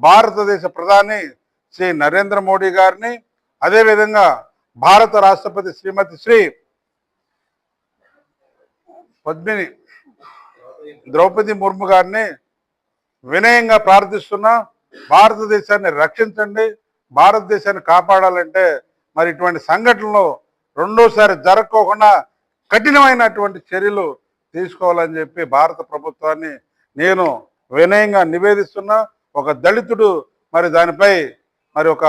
భారతదేశ ప్రధాని శ్రీ నరేంద్ర మోడీ గారిని అదేవిధంగా భారత రాష్ట్రపతి శ్రీమతి శ్రీ పద్మిని ద్రౌపది ముర్ము గారిని వినయంగా ప్రార్థిస్తున్నా భారతదేశాన్ని రక్షించండి భారతదేశాన్ని కాపాడాలంటే మరి ఇటువంటి సంఘటనలు రెండోసారి జరగకోకుండా కఠినమైనటువంటి చర్యలు తీసుకోవాలని చెప్పి భారత ప్రభుత్వాన్ని నేను వినయంగా నివేదిస్తున్నా. ఒక దళితుడు మరి దానిపై మరి ఒక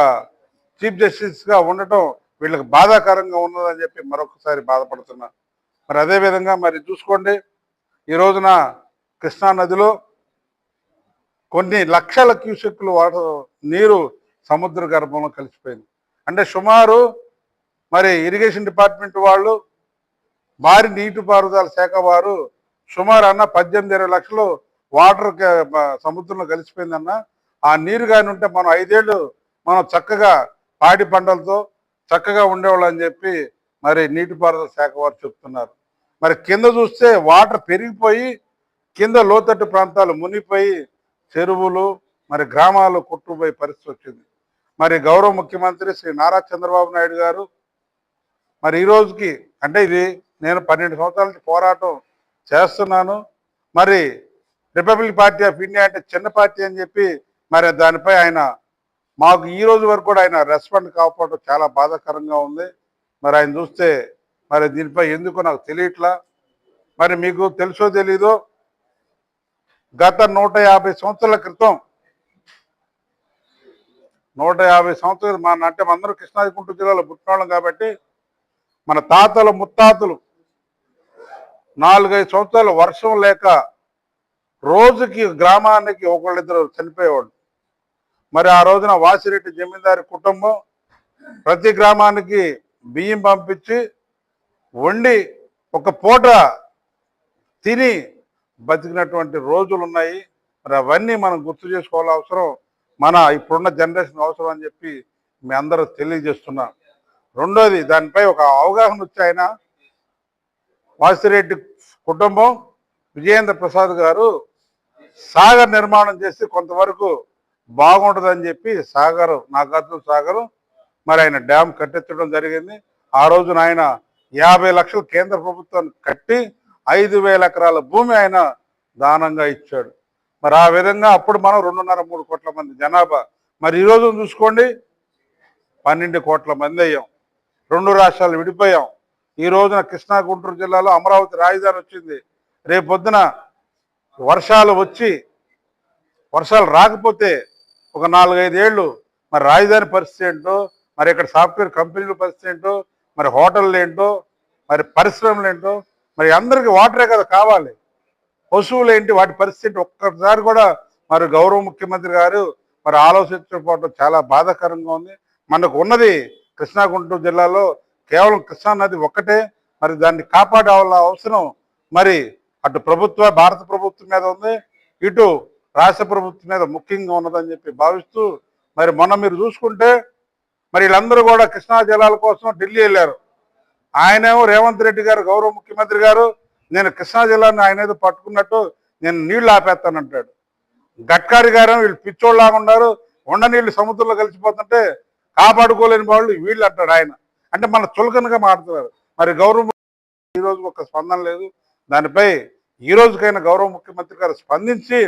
చీఫ్ జస్టిస్గా ఉండటం వీళ్ళకి బాధాకరంగా ఉన్నదని చెప్పి మరొకసారి బాధపడుతున్నా. మరి అదేవిధంగా మరి చూసుకోండి ఈ రోజున కృష్ణా నదిలో కొన్ని లక్షల క్యూసెక్లు వాటర్ నీరు సముద్ర గర్భంలో కలిసిపోయింది. అంటే సుమారు మరి ఇరిగేషన్ డిపార్ట్మెంట్ వాళ్ళు భారీ నీటిపారుదల శాఖ వారు సుమారు అన్న పద్దెనిమిది ఇరవై లక్షలు వాటర్ సముద్రంలో కలిసిపోయిందన్నా ఆ నీరు కానీ ఉంటే మనం ఐదేళ్ళు మనం చక్కగా పాడి పంటలతో చక్కగా ఉండేవాళ్ళు అని చెప్పి మరి నీటిపారుదల శాఖ వారు చెప్తున్నారు. మరి కింద చూస్తే వాటర్ పెరిగిపోయి కింద లోతట్టు ప్రాంతాలు మునిగిపోయి చెరువులు మరి గ్రామాలు కొట్టుపోయే పరిస్థితి వచ్చింది. మరి గౌరవ ముఖ్యమంత్రి శ్రీ నారా చంద్రబాబు నాయుడు గారు మరి ఈ రోజుకి అంటే ఇది నేను పన్నెండు సంవత్సరాల నుంచి పోరాటం చేస్తున్నాను. మరి రిపబ్లిక్ పార్టీ ఆఫ్ ఇండియా అంటే చిన్న పార్టీ అని చెప్పి మరి దానిపై ఆయన మాకు ఈ రోజు వరకు కూడా ఆయన రెస్పాండ్ కాకపోవడం చాలా బాధాకరంగా ఉంది. మరి ఆయన చూస్తే మరి దీనిపై ఎందుకు నాకు తెలియట్లా? మరి మీకు తెలుసో తెలీదో? గత నూట యాభై సంవత్సరాల క్రితం నూట యాభై సంవత్సరాలు మన అంటే అందరూ కృష్ణాది గుంటూరు జిల్లాలో పుట్టినవాళ్ళం కాబట్టి మన తాతలు ముత్తాతలు నాలుగైదు సంవత్సరాలు వర్షం లేక రోజుకి గ్రామానికి ఒకళ్ళిద్దరు చనిపోయేవాళ్ళు. మరి ఆ రోజున వాసిరెడ్డి జమీందారి కుటుంబం ప్రతి గ్రామానికి బియ్యం పంపించి వండి ఒక పూట తిని బతికినటువంటి రోజులు ఉన్నాయి మరి అవన్నీ మనం గుర్తు చేసుకోవాల్సిన అవసరం మన ఇప్పుడున్న జనరేషన్ అవసరం అని చెప్పి మీ అందరూ తెలియజేస్తున్నాం. రెండోది దానిపై ఒక అవగాహన వచ్చి ఆయన వాసిరెడ్డి కుటుంబం విజయేంద్ర ప్రసాద్ గారు సాగర్ నిర్మాణం చేస్తే కొంతవరకు బాగుంటుందని చెప్పి సాగర్ నాగార్జున సాగర్ మరి ఆయన డ్యామ్ కట్టించడం జరిగింది. ఆ రోజున ఆయన యాభై లక్షలు కేంద్ర ప్రభుత్వం కట్టి ఐదు వేల ఎకరాల భూమి ఆయన దానంగా ఇచ్చాడు. మరి ఆ విధంగా అప్పుడు మనం రెండున్నర మూడు కోట్ల మంది జనాభా. మరి ఈ రోజు చూసుకోండి పన్నెండు కోట్ల మంది అయ్యాం. రెండు రాష్ట్రాలు విడిపోయాం. ఈ రోజున కృష్ణా గుంటూరు జిల్లాలో అమరావతి రాజధాని వచ్చింది. రేపు పొద్దున వర్షాలు వచ్చి వర్షాలు రాకపోతే ఒక నాలుగైదేళ్ళు మరి రాజధాని పరిస్థితి ఏంటో మరి ఇక్కడ సాఫ్ట్వేర్ కంపెనీల పరిస్థితి ఏంటో మరి హోటళ్ళు ఏంటో మరి పరిశ్రమలు ఏంటో మరి అందరికీ వాటరే కదా కావాలి. పశువులు ఏంటి వాటి పరిస్థితి ఒక్కసారి కూడా మరి గౌరవ ముఖ్యమంత్రి గారు మరి ఆలోచించకపోవడం చాలా బాధాకరంగా ఉంది. మనకు ఉన్నది కృష్ణా గుంటూరు జిల్లాలో కేవలం కృష్ణా నది ఒక్కటే మరి దాన్ని కాపాడాల అవసరం మరి అటు ప్రభుత్వ భారత ప్రభుత్వం మీద ఉంది ఇటు రాష్ట్ర ప్రభుత్వం మీద ముఖ్యంగా ఉన్నదని చెప్పి భావిస్తూ మరి మొన్న మీరు చూసుకుంటే మరి వీళ్ళందరూ కూడా కృష్ణా జలాల కోసం ఢిల్లీ వెళ్ళారు. ఆయనేమో రేవంత్ రెడ్డి గారు గౌరవ ముఖ్యమంత్రి గారు నేను కృష్ణా జిల్లాని ఆయన ఏదో పట్టుకున్నట్టు నేను నీళ్ళు ఆపేస్తానంటాడు. గడ్కారి గారు వీళ్ళు పిచ్చోళ్ళలాగా ఉన్నారు ఉండ నీళ్ళు సముద్రంలో కలిసిపోతుంటే కాపాడుకోలేని వాళ్ళు వీళ్ళు అంటాడు ఆయన. అంటే మన చులకనగా మాట్లాడుతున్నారు. మరి గౌరవ ఈరోజు ఈ రోజు ఒక స్పందన లేదు. దానిపై ఈ రోజుకైనా గౌరవ ముఖ్యమంత్రి గారు స్పందించి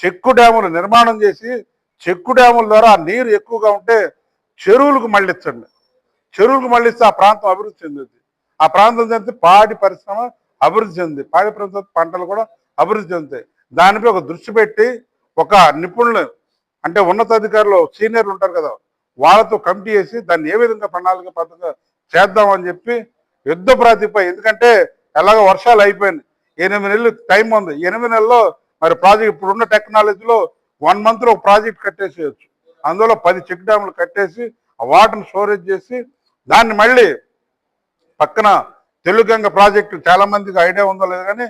చెక్కు డ్యాములు నిర్మాణం చేసి చెక్కు డ్యాముల ద్వారా నీరు ఎక్కువగా ఉంటే చెరువులకు మళ్ళించండి. చెరువులకు మళ్ళిస్తే ఆ ప్రాంతం అభివృద్ధి చెందుద్ది. ఆ ప్రాంతం చెందితే పాడి పరిశ్రమ అభివృద్ధి చెంది పాడి పరిశ్రమ పంటలు కూడా అభివృద్ధి చెందుతాయి. దానిపై ఒక దృష్టి పెట్టి ఒక నిపుణులు అంటే ఉన్నతాధికారులు సీనియర్లు ఉంటారు కదా వాళ్ళతో కమిటీ చేసి దాన్ని ఏ విధంగా ప్రణాళిక పద్ధతిగా చేద్దామని చెప్పి యుద్ధ ప్రాతిపై ఎందుకంటే ఎలాగో వర్షాలు అయిపోయినాయి. ఎనిమిది నెలలు టైం ఉంది. ఎనిమిది నెలల్లో మరి ప్రాజెక్ట్ ఇప్పుడున్న టెక్నాలజీలో వన్ మంత్లో ఒక ప్రాజెక్ట్ కట్టేసేయచ్చు. అందులో పది చెక్ డ్యాములు కట్టేసి ఆ వాటర్ని స్టోరేజ్ చేసి దాన్ని మళ్ళీ పక్కన తెలుగంగ ప్రాజెక్టు చాలా మందికి ఐడియా ఉందో లేదు కానీ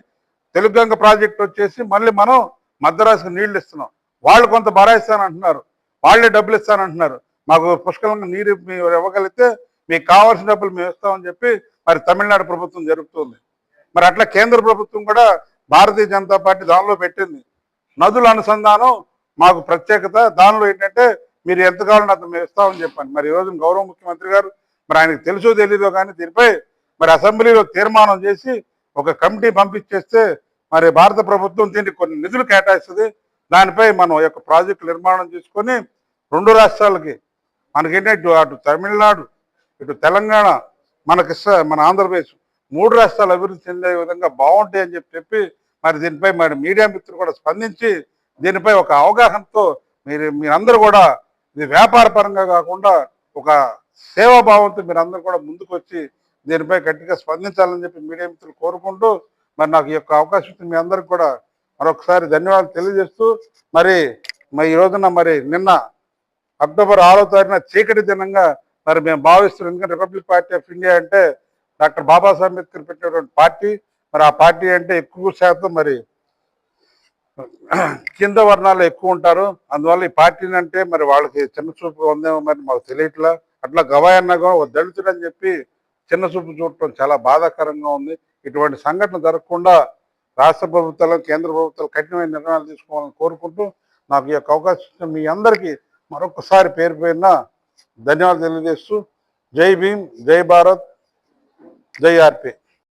తెలుగంగ ప్రాజెక్ట్ వచ్చేసి మళ్ళీ మనం మద్రాసుకు నీళ్ళు ఇస్తున్నాం. వాళ్ళు కొంత బరాయిస్తానంటున్నారు వాళ్ళే డబ్బులు ఇస్తానంటున్నారు మాకు పుష్కలంగా నీరు మీరు ఇవ్వగలిగితే మీకు కావాల్సిన డబ్బులు మేము ఇస్తామని చెప్పి మరి తమిళనాడు ప్రభుత్వం జరుపుతుంది. మరి అట్లా కేంద్ర ప్రభుత్వం కూడా భారతీయ జనతా పార్టీ దానిలో పెట్టింది. నదుల అనుసంధానం మాకు ప్రత్యేకత. దానిలో ఏంటంటే మీరు ఎంత కావాలని అంత మేము ఇస్తామని చెప్పాను మరి ఈరోజు రోజు గౌరవ ముఖ్యమంత్రి గారు మరి ఆయనకు తెలుసో తెలీదో కానీ దీనిపై మరి అసెంబ్లీలో తీర్మానం చేసి ఒక కమిటీ పంపించేస్తే మరి భారత ప్రభుత్వం దీనికి కొన్ని నిధులు కేటాయిస్తుంది. దానిపై మనం యొక్క ప్రాజెక్టు నిర్మాణం చేసుకొని రెండు రాష్ట్రాలకి మనకేంటంటే ఏంటంటే అటు తమిళనాడు ఇటు తెలంగాణ మనకి మన ఆంధ్రప్రదేశ్ మూడు రాష్ట్రాలు అభివృద్ధి చెందే విధంగా బాగుంటాయి అని చెప్పి మరి దీనిపై మరి మీడియా మిత్రులు కూడా స్పందించి దీనిపై ఒక అవగాహనతో మీరు మీరందరూ కూడా ఇది వ్యాపార పరంగా కాకుండా ఒక సేవాభావంతో మీరందరూ కూడా ముందుకు వచ్చి దీనిపై గట్టిగా స్పందించాలని చెప్పి మీడియా మిత్రులు కోరుకుంటూ మరి నాకు ఈ యొక్క అవకాశం మీ అందరికి కూడా మరొకసారి ధన్యవాదాలు తెలియజేస్తూ మరి మరి ఈ రోజున మరి నిన్న అక్టోబర్ ఆరో తారీఖున చీకటి దినంగా మరి మేము భావిస్తున్నాం. ఎందుకంటే రిపబ్లిక్ పార్టీ ఆఫ్ ఇండియా అంటే డాక్టర్ బాబాసాహెబ్ అంబేద్కర్ పెట్టినటువంటి పార్టీ మరి ఆ పార్టీ అంటే ఎక్కువ శాతం మరి కింద వర్ణాలు ఎక్కువ ఉంటారు. అందువల్ల ఈ పార్టీని అంటే మరి వాళ్ళకి చిన్న చూపు ఉందేమో మరి మాకు తెలియట్లా. అట్లా గవాయన్నగా ఓ దళితుడని అని చెప్పి చిన్న చూపు చూడటం చాలా బాధాకరంగా ఉంది. ఇటువంటి సంఘటన జరగకుండా రాష్ట్ర ప్రభుత్వాలు కేంద్ర ప్రభుత్వాలు కఠినమైన నిర్ణయాలు తీసుకోవాలని కోరుకుంటూ నాకు ఈ యొక్క అవకాశం మీ అందరికీ మరొకసారి పేరు పేరున ధన్యవాదాలు తెలియజేస్తూ జై భీమ్ జై భారత్. జై ఆర్పీ